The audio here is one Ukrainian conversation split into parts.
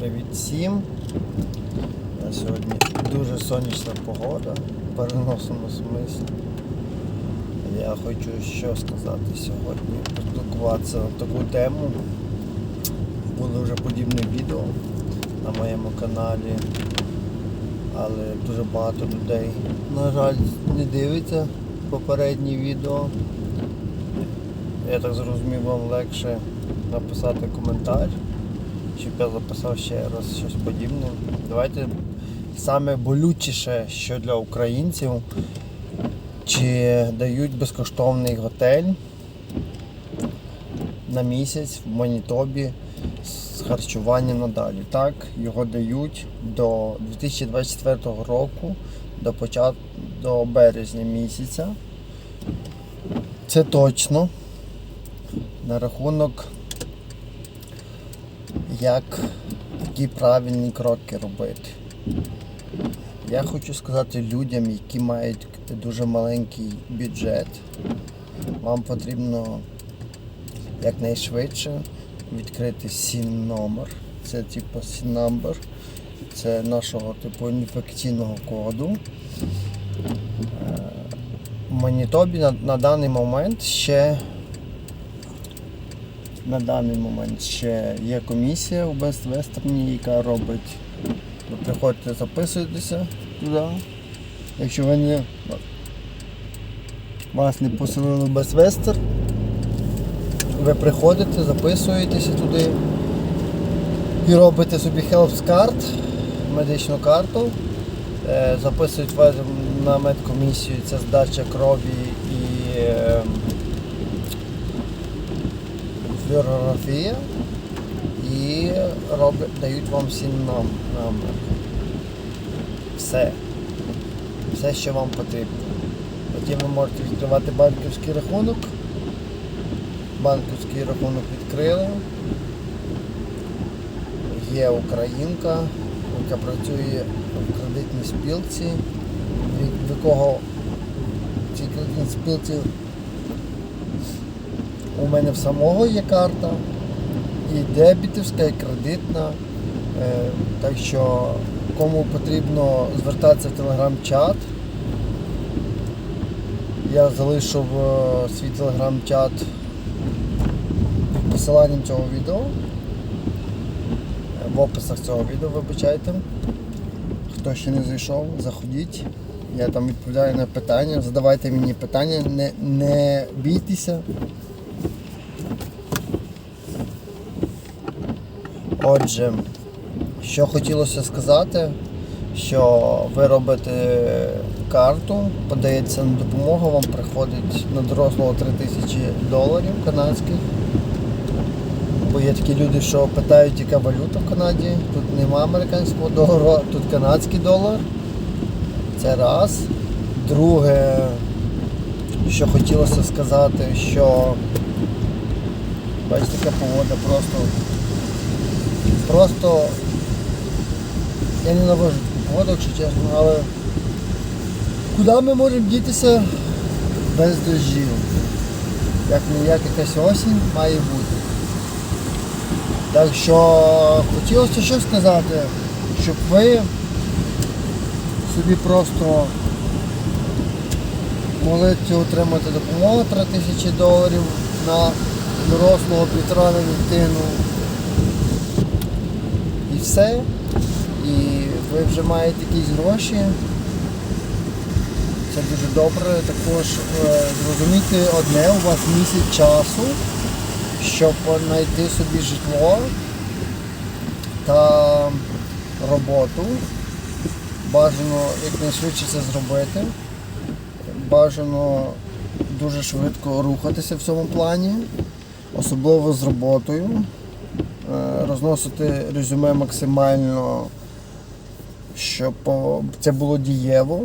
Привіт всім. На сьогодні дуже сонячна погода, в переносному смислі. Я хочу що сказати сьогодні, поспілкуватися на таку тему. Було вже подібне відео на моєму каналі, але дуже багато людей, на жаль, не дивиться попередні відео. Я так зрозумів, вам легше написати коментар, щоб я записав ще раз щось подібне. Давайте саме болючіше, що для українців, чи дають безкоштовний готель на місяць в Манітобі з харчуванням надалі. Так, його дають до 2024 року, до початку до березня місяця. Це точно на рахунок, як такі правильні кроки робити. Я хочу сказати людям, які мають дуже маленький бюджет, вам потрібно якнайшвидше відкрити сін номер. Це типу сін номер. Це нашого типу інфекційного коду. Е, В Манітобі на, на даний момент ще на даний момент ще є комісія у Best Western, яка робить. Ви приходите, записуєтеся туди. Якщо ви не вас не поселили в Best Western, ви приходите, записуєтеся туди і робите собі Health Card, медичну карту. Е, Записують вас на медкомісію, це здача крові і е, і роблять, дають вам всі номер. Все. Все, що вам потрібно. Потім ви можете відкривати банківський рахунок. Банківський рахунок відкрили. Є українка, яка працює в кредитній спілці, в якого в цій спілці у мене в самого є карта, і дебітівська, і кредитна. Е, Так що кому потрібно звертатися в телеграм-чат. Я залишив е, свій телеграм-чат посиланням цього відео. В описах цього відео, вибачайте. Хто ще не зайшов, заходіть. Я там відповідаю на питання, задавайте мені питання, не, не бійтеся. Отже, що хотілося сказати, що ви робите карту, подається на допомогу, вам приходить на дорослого 3 тисячі доларів канадських. Бо є такі люди, що питають, яка валюта в Канаді. Тут нема американського долару, тут канадський долар. Це раз. Друге, що хотілося сказати, що бачите, така погода просто Просто я ненавижу таку погоду, якщо чесно, але куди ми можемо дітися без дощів? Як не як якась осінь має бути. Так що хотілося що сказати, щоб ви собі просто могли отримати допомогу 3 тисячі доларів на дорослого півтора на дитину все. І ви вже маєте якісь гроші. Це дуже добре. Також е, зрозуміти одне, у вас місяць часу, щоб знайти собі житло та роботу. Бажано якнайшвидше це зробити. Бажано дуже швидко рухатися в цьому плані, особливо з роботою. Е, розносити резюме максимально, щоб це було дієво.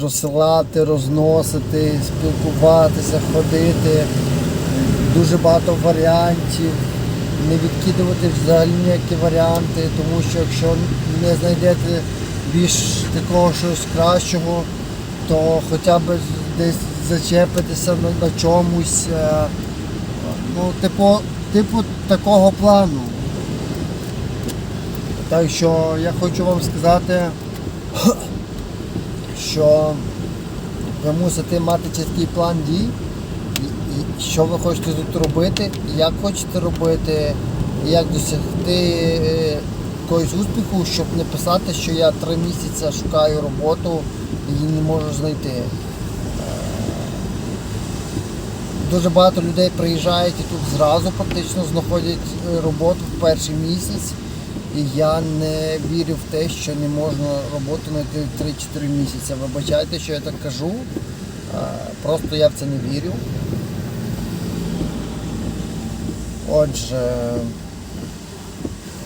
Розсилати, розносити, спілкуватися, ходити. Дуже багато варіантів. Не відкидувати взагалі ніякі варіанти, тому що якщо не знайдете більш такого щось кращого, то хоча б десь зачепитися на, чомусь. е, Ну, типу, типу такого плану. Так що я хочу вам сказати, що ви мусите мати чіткий план дій, і- що ви хочете тут робити, як хочете робити, як досягти е, якогось успіху, щоб не писати, що я три місяці шукаю роботу і не можу знайти. Е, Дуже багато людей приїжджають і тут зразу практично знаходять е, роботу в перший місяць. І я не вірю в те, що не можна роботу знайти 3-4 місяці. Вибачайте, що я так кажу. е, Просто я в це не вірю. Отже,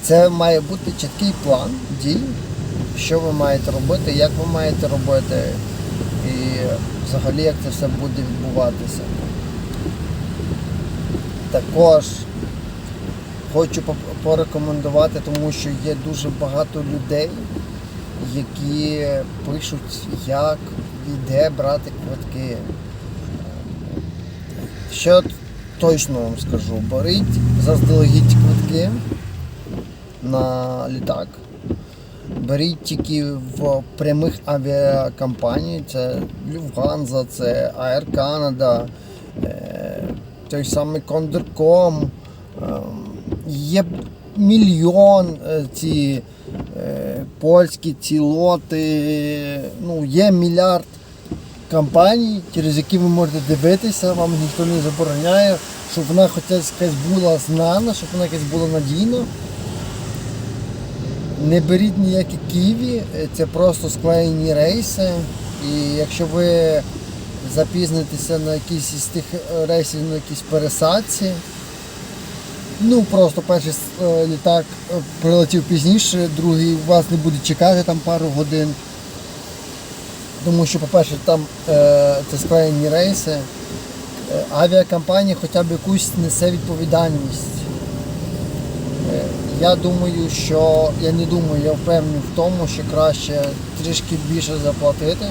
це має бути чіткий план дій, що ви маєте робити, як ви маєте робити, і взагалі як це все буде відбуватися. Також хочу порекомендувати, тому що є дуже багато людей, які пишуть, як і де брати квитки. Що точно вам скажу, беріть заздалегідь квитки на літак. Беріть тільки в прямих авіакомпаній, це Lufthansa, це Air Canada, е, той самий Кондерком. Є мільйон е, ці е, польські ці лоти, ну, є мільярд компаній, через які ви можете дивитися, вам ніхто не забороняє, щоб вона хоча якась була знана, щоб вона якась була надійна. Не беріть ніякі ківі, це просто склеєні рейси. І якщо ви запізнитеся на якийсь із тих е, рейсів на якійсь пересадці, ну просто перший е, літак е, прилетів пізніше, другий вас не буде чекати там пару годин. Тому що, по-перше, там е, це склеєні рейси. Авіакомпанія хоча б якусь несе відповідальність. Е, Я думаю, що я не думаю, я впевнений в тому, що краще трішки більше заплатити,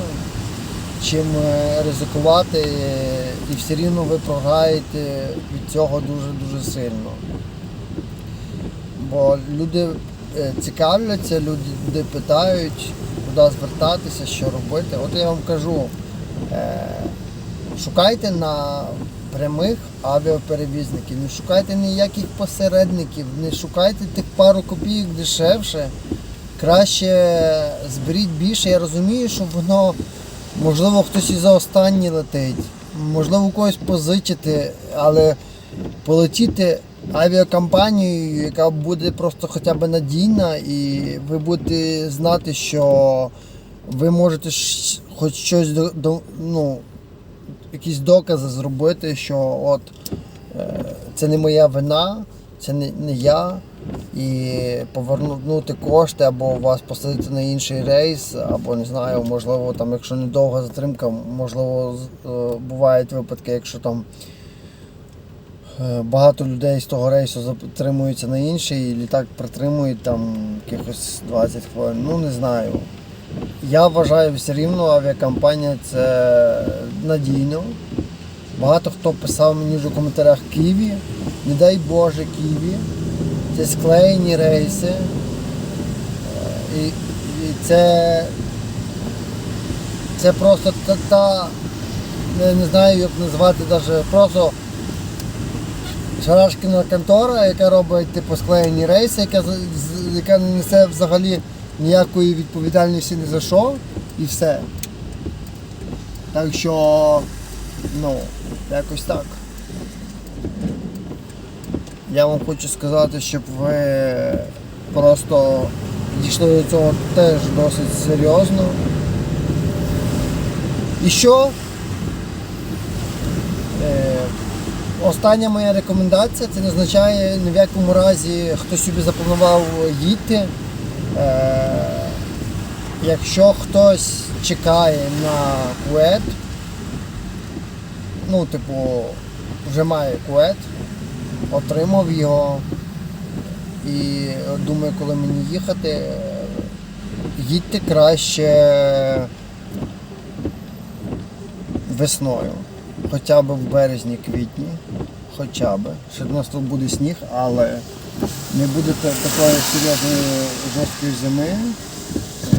чим е, ризикувати, е, і все рівно ви програєте від цього дуже-дуже сильно. Бо люди е, цікавляться, люди питають, куди звертатися, що робити. От я вам кажу, шукайте на прямих авіаперевізників, не шукайте ніяких посередників, не шукайте тих пару копійок дешевше. Краще зберіть більше. Я розумію, що воно, можливо, хтось і за останній летить, можливо, у когось позичити, але полетіти авіакомпанією, яка буде просто хоча б надійна, і ви будете знати, що ви можете хоч щось до, до, ну, якісь докази зробити, що от е, це не моя вина, це не, не я. І повернути кошти, або вас посадити на інший рейс, або не знаю, можливо, там, якщо недовга затримка, можливо, е, бувають випадки, якщо там е, багато людей з того рейсу затримуються на інший, і літак притримують там якихось 20 хвилин. Ну не знаю. Я вважаю все рівно авіакомпанія це надійно. Багато хто писав мені вже в коментарях Києві. Не дай Боже Києві. Це склеєні рейси. Е, І, і це, це просто та, та не, не знаю як назвати навіть просто шарашкіна контора, яка робить типу склеєні рейси, яка, яка не несе взагалі ніякої відповідальності ні за що і все. Так що, ну, якось так. Я вам хочу сказати, щоб ви просто підійшли до цього теж досить серйозно. І що? Е, Остання моя рекомендація, це не означає ні в якому разі хто собі запланував їти. Е, якщо хтось чекає на кует, ну, типу, вже має кует, отримав його і думаю, коли мені їхати, їдьте краще весною. Хоча б в березні, квітні, хоча б. Ще в нас тут буде сніг, але Не буде такої серйозної жорсткої зими.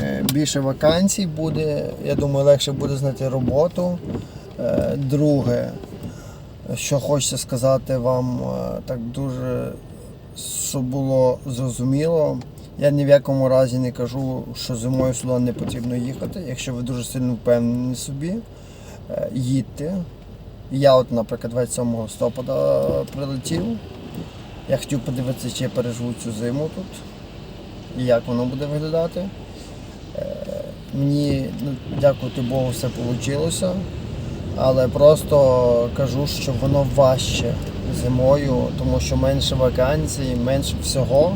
Е, Більше вакансій буде. Я думаю, легше буде знайти роботу. Е, Друге, що хочеться сказати вам е, так дуже, щоб було зрозуміло. Я ні в якому разі не кажу, що зимою сюди не потрібно їхати. Якщо ви дуже сильно впевнені собі, е, їдьте. Я, от, наприклад, 27 листопада прилетів. Я хотів подивитися, чи я переживу цю зиму тут і як воно буде виглядати. Е, Мені, ну, дякувати Богу, все вийшло. Але просто кажу, що воно важче зимою, тому що менше вакансій, менше всього,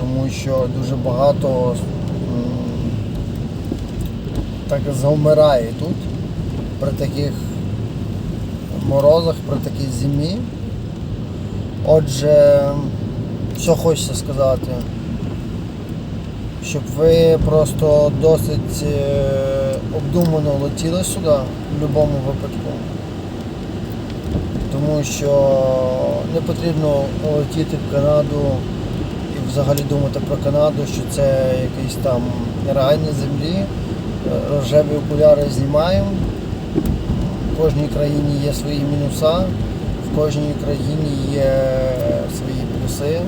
тому що дуже багато так завмирає тут при таких морозах, при такій зимі. Отже, що хочеться сказати, щоб ви просто досить е, обдумано летіли сюди в будь-якому випадку. Тому що не потрібно летіти в Канаду і взагалі думати про Канаду, що це якийсь там рай на землі. Е, Рожеві окуляри знімаємо. В кожній країні є свої мінуса, в кожній країні є свої плюси.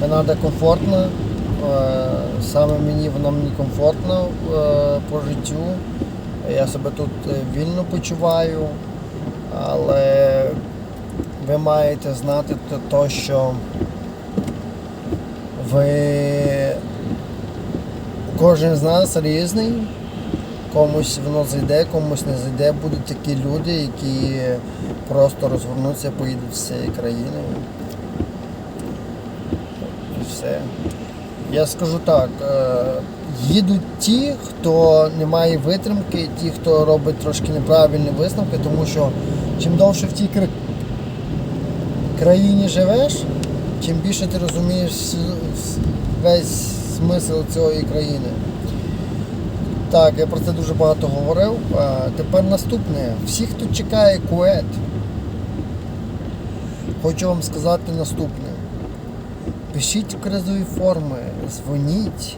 Канада комфортна, саме мені вона мені комфортна е, по життю. Я себе тут е, вільно почуваю, але ви маєте знати то що ви кожен з нас різний. Комусь воно зайде, комусь не зайде. Будуть такі люди, які просто розвернуться, поїдуть з цієї країни. І все. Я скажу так, е, їдуть ті, хто не має витримки, ті, хто робить трошки неправильні висновки, тому що чим довше в тій країні живеш, чим більше ти розумієш весь смисл цієї країни. Так, я про це дуже багато говорив. Тепер наступне. Всі, хто чекає кует, хочу вам сказати наступне. Пишіть кризові форми, дзвоніть.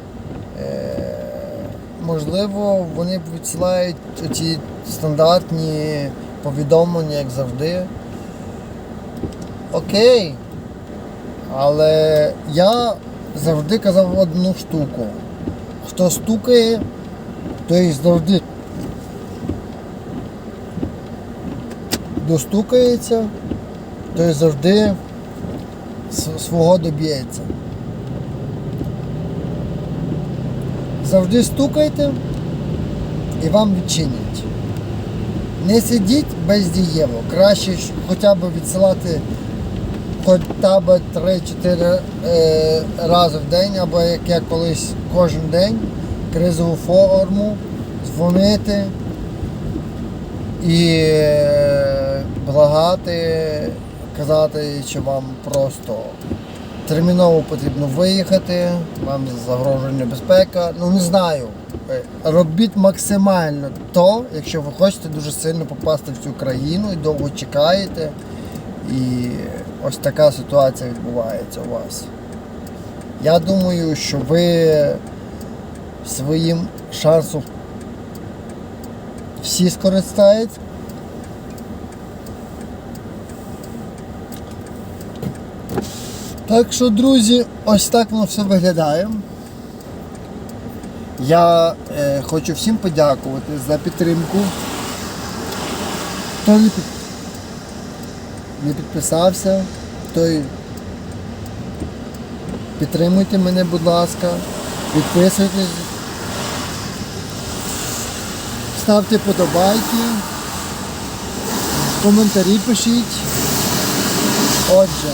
Е, можливо, вони відсилають ці стандартні повідомлення, як завжди. Окей. Але я завжди казав одну штуку. Хто стукає, той завжди достукається, той завжди свого доб'ється. Завжди стукайте і вам відчинять. Не сидіть бездієво. Краще хоча б відсилати хоча б 3-4 е, рази в день, або як я колись кожен день кризову форму, дзвонити і е, благати, казати, що вам просто терміново потрібно виїхати, вам загрожує небезпека. Ну не знаю. Е, Робіть максимально то, якщо ви хочете дуже сильно попасти в цю країну і довго чекаєте. І ось така ситуація відбувається у вас. Я думаю, що ви своїм шансом всі скористають. Так що, друзі, ось так воно все виглядає. Я е, хочу всім подякувати за підтримку. Хто не, під... не підписався, той підтримуйте мене, будь ласка, підписуйтесь, ставте подобайки, коментарі пишіть. Отже,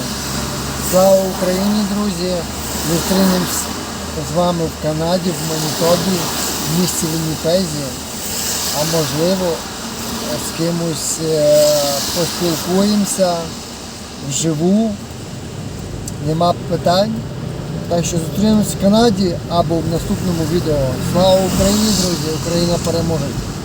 слава Україні, друзі! Зустрінемось з вами в Канаді, в Манітобі, в місті Вінніпезі, а можливо з кимось е, поспілкуємося вживу, нема питань. Так що зустрінемось в Канаді або в наступному відео. Слава Україні, друзі! Україна переможе!